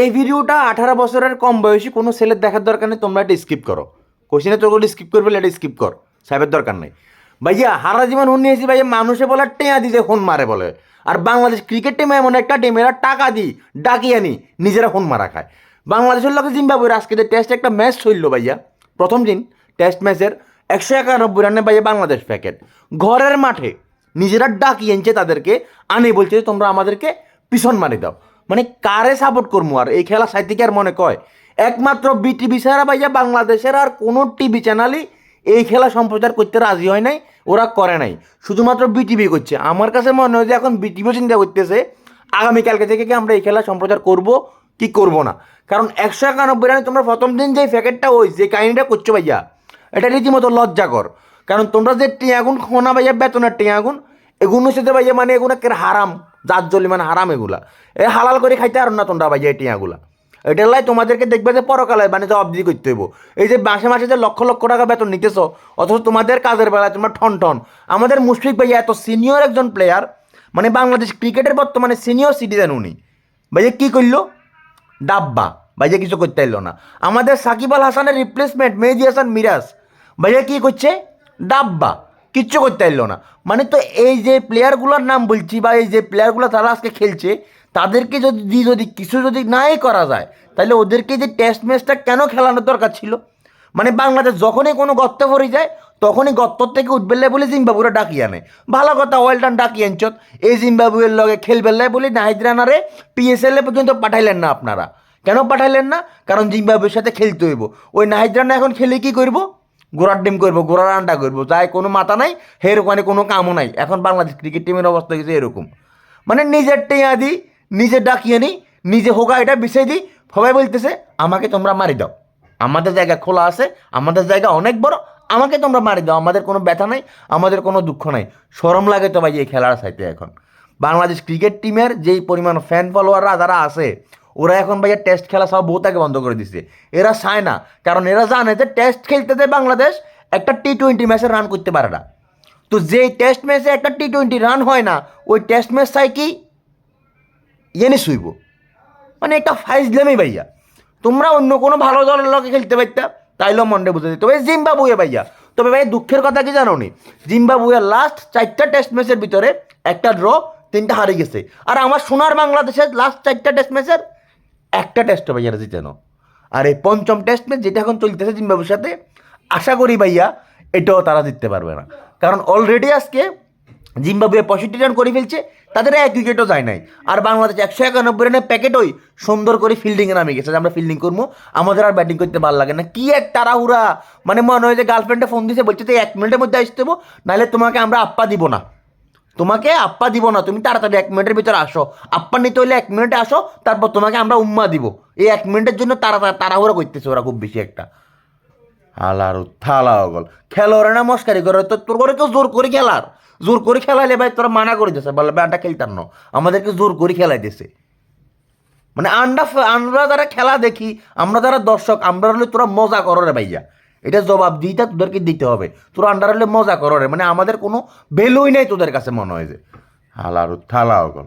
এই ভিডিওটা আঠারো বছরের কম বয়সী কোনো ছেলের দেখার দরকার নেই, তোমরা এটা স্কিপ করো। কোশ্চেনে তোর স্কিপ করবে, এটা স্কিপ কর। সাহেবের দরকার নেই। ভাইয়া, হারা জীবন হুন নিয়েছি ভাইয়া মানুষে বলে, টেয়া দিতে ফোন মারে বলে। আর বাংলাদেশ ক্রিকেট টিমে এমন একটা টিম এরা টাকা দিই, ডাকি আনি, নিজেরা ফোন মারা খায়। বাংলাদেশের লোকে জিম্বাবুয়ের আজকে যে টেস্ট একটা ম্যাচ চলল ভাইয়া। প্রথম দিন টেস্ট ম্যাচের একশো একানব্বই রানে ভাইয়া বাংলাদেশ প্যাকেট ঘরের মাঠে নিজেরা ডাকি এনছে তাদেরকে, আনে বলছে যে তোমরা আমাদেরকে পিছন মারি দাও। মানে কারে সাপোর্ট করব আর এই খেলা সাহিত্যিক আর মনে কয়, একমাত্র বিটিভি ছাড়া ভাইয়া বাংলাদেশের আর কোনো টিভি চ্যানেলই এই খেলা সম্প্রচার করতে রাজি হয় নাই, ওরা করে নাই। শুধুমাত্র বিটিভি করছে। আমার কাছে মনে হয় যে এখন বিটিভিও চিন্তা করতেছে আগামীকালকে থেকে কি আমরা এই খেলা সম্প্রচার করব, কি করব না? কারণ একশো একানব্বই রানে তোমরা প্রথম দিন যে প্যাকেটটা ওই যে কাহিনিটা করছ ভাইয়া, এটা রীতিমতো লজ্জাকর। কারণ তোমরা যে টিয়াগুন খোনা ভাইয়া বেতনের টিয়াগুন এগুলো সাথে ভাইয়া মানে এগুলো কে হারাম, জাত জলি মানে হারাম এগুলা। এ হালাল করে খাইতে আর না তোমরা ভাইয়া এই টিয়াগুলা। এটার লাই তোমাদেরকে দেখবে যে পরকালে মানে জবাবদিহি করতে হইব। এই যে মাসে মাসে যে লক্ষ লক্ষ টাকা বেতন নিতেছ, অথচ তোমাদের কাজের বেলায় তোমরা ঠন ঠন। আমাদের মুশফিক ভাইয়া এত সিনিয়র একজন প্লেয়ার মানে বাংলাদেশ ক্রিকেটের বর্তমানে সিনিয়র সিটিজেন উনি। ভাইয়া কী করল ডাব্বা। ভাইয়া কিছু করতে এলো না। আমাদের সাকিব আল হাসানের রিপ্লেসমেন্ট মেহেদি হাসান মিরাজ। ভাইয়া কী করছে? ডাব্বা। কিচ্ছু করতে এলো না। মানে তো এই যে প্লেয়ারগুলোর নাম বলছি বা এই যে প্লেয়ারগুলো তারা আজকে খেলছে, তাদেরকে যদি যদি কিছু যদি নাই করা যায়, তাহলে ওদেরকে যে টেস্ট ম্যাচটা কেন খেলানোর দরকার ছিল? মানে বাংলাদেশ যখনই কোনো গর্ত ভরে যায়, তখনই গর্তর থেকে উঠবেলে বলে জিম্বাবুরা ডাকি আনে। ভালো কথা ওয়েলটান ডাকি আনছত এই জিম্বাবুয়ের লগে খেলবেলায় বলে নাহিদ রানারে পিএসএল পর্যন্ত পাঠাইলেন না আপনারা। কেন পাঠাইলেন না? কারণ জিম্বাবুয়ের সাথে খেলতে হইব। ওই নাহিদ রানা এখন খেলে কি করব? গোড়ার ডিম করব, গোড়ার আন্ডা করব তাই কোনো মাথা নাই হের ওখানে কোনো কামও নাই। এখন বাংলাদেশ ক্রিকেট টিমের অবস্থা হয়েছে এরকম। মানে নিজের টেয়া দিই নিজে ডাকিয়ে নিই নিজে হোগা এটা বিষয় দিই সবাই বলতেছে, আমাকে তোমরা মারি দাও। আমাদের জায়গা খোলা আছে, আমাদের জায়গা অনেক বড়, আমাকে তোমরা মারি দাও। আমাদের কোনো ব্যথা নাই, আমাদের কোনো দুঃখ নাই। সরম লাগে তো ভাই এই খেলার সাইতে এখন। বাংলাদেশ ক্রিকেট টিমের যেই পরিমাণ ফ্যান ফলোয়াররা যারা আছে ওরা এখন ভাইয়া টেস্ট খেলা সব বহুত আগে বন্ধ করে দিছে। এরা চায় না, কারণ এরা জানে যে টেস্ট খেলতে যে বাংলাদেশ একটা টি টোয়েন্টি ম্যাচে রান করতে পারে না। তো যেই টেস্ট ম্যাচে একটা টি টোয়েন্টি রান হয় না, ওই টেস্ট ম্যাচ চাই কি? ইয়েনে শুইব। মানে একটা ফাইজলামি ভাইয়া। তোমরা অন্য কোনো ভালো দলের লগে খেলতে পারতা, তাইলেও মন্ডে বুঝে দিত তবে জিম্বাবুয়ে ভাইয়া। তবে ভাই দুঃখের কথা কি জানো নি জিম্বাবুয়ের লাস্ট চারটা টেস্ট ম্যাচের ভিতরে একটা ড্র তিনটা হারিয়ে গেছে। আর আমার সোনার বাংলাদেশের লাস্ট চারটা টেস্ট ম্যাচের একটা টেস্ট ভাইয়ারা জিতেনো আর এই পঞ্চম টেস্ট ম্যাচ যেটা এখন চলতেছে জিম্বাবুর সাথে, আশা করি ভাইয়া এটাও তারা জিততে পারবে না। কারণ অলরেডি আজকে জিম্বাবুয়ে পঁয়ষট্টি রান করে ফেলছে, তাদের এক উইকেটও যায় নাই। আর বাংলাদেশ একশো একানব্বই রানের প্যাকেটই সুন্দর করে ফিল্ডিংয়ে নামে গেছে আমরা ফিল্ডিং করব, আমাদের আর ব্যাটিং করতে ভালো লাগে না। কি এক তাড়াহুড়া! মানে মনে হয় যে গার্লফ্রেন্ডে ফোন দিছে, বলছে তো এক মিনিটের মধ্যে আসতে দেবো নাহলে তোমাকে আমরা আপ্পা দিব না। তোমাকে আপ্পা দিব না, তুমি তাড়াতাড়ি এক মিনিটের ভিতরে আসো। আপ্পা নিতে হলে এক মিনিটে আসো, তারপর তোমাকে আমরা উম্মা দিব। এই এক মিনিটের জন্য তারা তাড়াহুড়া করতেছে ওরা খুব বেশি একটা। হালার থালা গল খেলোয়াড় না মস্কারি করে তো তোর করে কেউ জোর করে খেলার। জোর করে খেলাইলে ভাই তোরা মানা করে দিছে বলে ব্যাটটা খেলতাম না। আমাদেরকে জোর করে খেলাই দিছে মানে আন্ডা আমরা যারা খেলা দেখি, আমরা যারা দর্শক, আমরা হলে তোরা মজা করো রে ভাইয়া। এটা জবাব দিইটা তোদেরকে দিতে হবে। তোরা আন্ডার হলে মজা করো রে মানে আমাদের কোনো ভ্যালুই নেই তোদের কাছে মনে হয় যে। হালার থালা গল